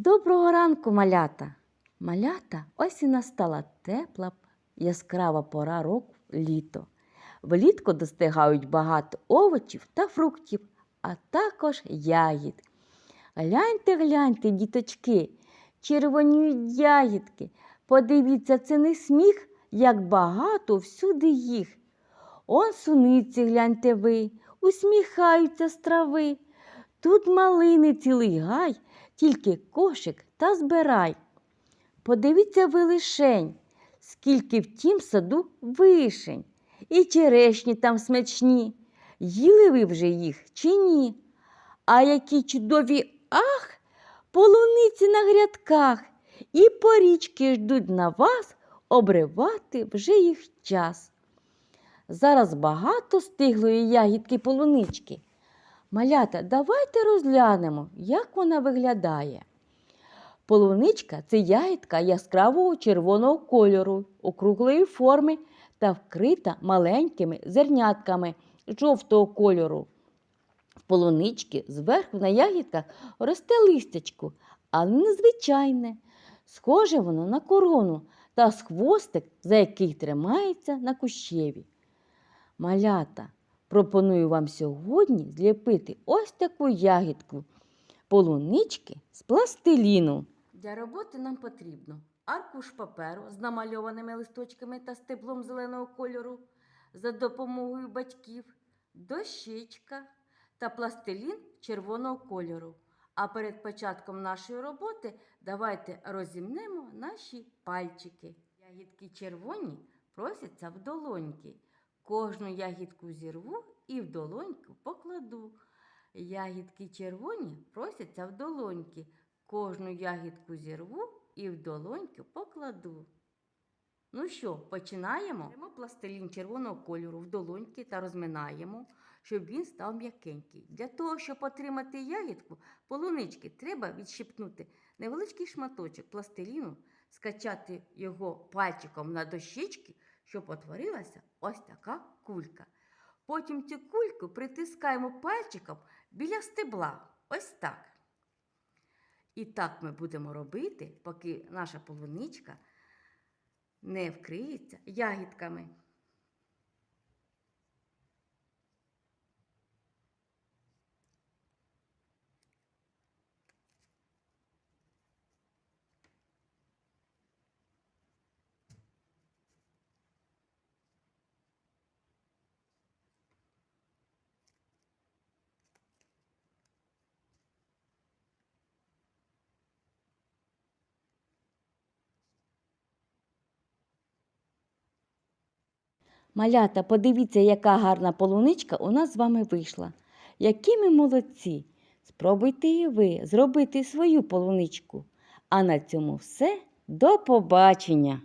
Доброго ранку, малята. Малята, ось і настала тепла, яскрава пора року літо. Влітку достигають багато овочів та фруктів, а також ягід. Гляньте, гляньте, діточки, червоніють ягідки. Подивіться, це не сміх, як багато всюди їх. Он суниці, гляньте ви, усміхаються з трави. Тут малини цілий гай, тільки кошик та збирай. Подивіться ви лишень, скільки в тім саду вишень, і черешні там смачні. Їли ви вже їх чи ні? А які чудові ах, полуниці на грядках, і порічки ждуть на вас обривати вже їх час. Зараз багато стиглої ягідки полунички. Малята, давайте розглянемо, як вона виглядає. Полуничка це ягідка яскравого червоного кольору, округлої форми та вкрита маленькими зернятками жовтого кольору. В полунички зверху на ягідках росте листячко, але незвичайне. Схоже воно на корону та з хвостик, за який тримається на кущеві. Малята, пропоную вам сьогодні зліпити ось таку ягідку полунички з пластиліну. Для роботи нам потрібно аркуш паперу з намальованими листочками та стеблом зеленого кольору за допомогою батьків, дощечка та пластилін червоного кольору. А перед початком нашої роботи давайте розімнемо наші пальчики. Ягідки червоні просяться в долоньки. Кожну ягідку зірву і в долоньку покладу. Ягідки червоні просяться в долоньки. Кожну ягідку зірву і в долоньку покладу. Ну що, починаємо? Беремо пластилін червоного кольору в долоньки та розминаємо, щоб він став м'якенький. Для того, щоб отримати ягідку, полунички, треба відщипнути невеличкий шматочок пластиліну, скачати його пальчиком на дощечки, щоб утворилася ось така кулька. Потім цю кульку притискаємо пальчиком біля стебла. Ось так. І так ми будемо робити, поки наша полуничка не вкриється ягідками. Малята, подивіться, яка гарна полуничка у нас з вами вийшла. Які ми молодці! Спробуйте і ви зробити свою полуничку. А на цьому все. До побачення!